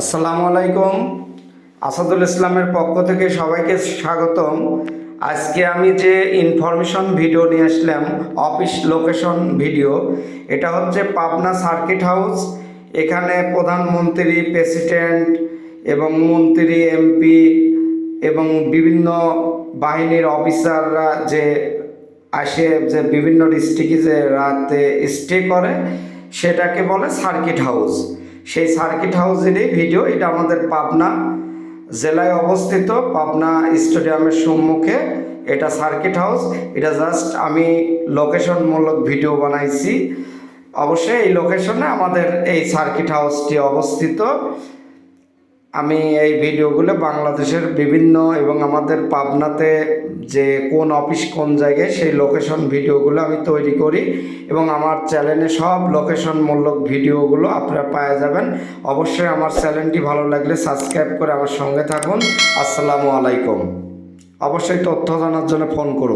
আসসালামু আলাইকুম। আসাদুল ইসলামের পক্ষ থেকে সবাইকে স্বাগতম। আজকে আমি যে ইনফরমেশন ভিডিও নিয়ে আসলাম অফিস লোকেশন ভিডিও এটা হচ্ছে পাবনা সার্কিট হাউস এখানে প্রধানমন্ত্রী প্রেসিডেন্ট এবং মন্ত্রী এমপি এবং বিভিন্ন বাহিনীর অফিসাররা যে আসে, যে বিভিন্ন ডিস্ট্রিক্টে যে রাতে স্টে করে, সেটাকে বলে সার্কিট হাউস সেই সার্কিট হাউসেরই ভিডিও এটা আমাদের পাবনা জেলায় অবস্থিত, পাবনা স্টেডিয়ামের সম্মুখে। এটা সার্কিট হাউস এটা জাস্ট আমি লোকেশনমূলক ভিডিও বানাইছি। অবশ্যই এই লোকেশনে আমাদের এই সার্কিট হাউসটি অবস্থিত। আমি এই ভিডিওগুলো বাংলাদেশের বিভিন্ন এবং আমাদের পাবনাতে যে কোন অফিস কোন জায়গায় সেই লোকেশন ভিডিওগুলো আমি তৈরি করি এবং আমার চ্যানেলে সব লোকেশনমূলক ভিডিওগুলো আপনারা পাওয়া যাবেন। অবশ্যই আমার চ্যানেলটি ভালো লাগলে সাবস্ক্রাইব করে আমার সঙ্গে থাকুন। আসসালামু আলাইকুম। অবশ্যই তথ্য জানার জন্য ফোন করুন।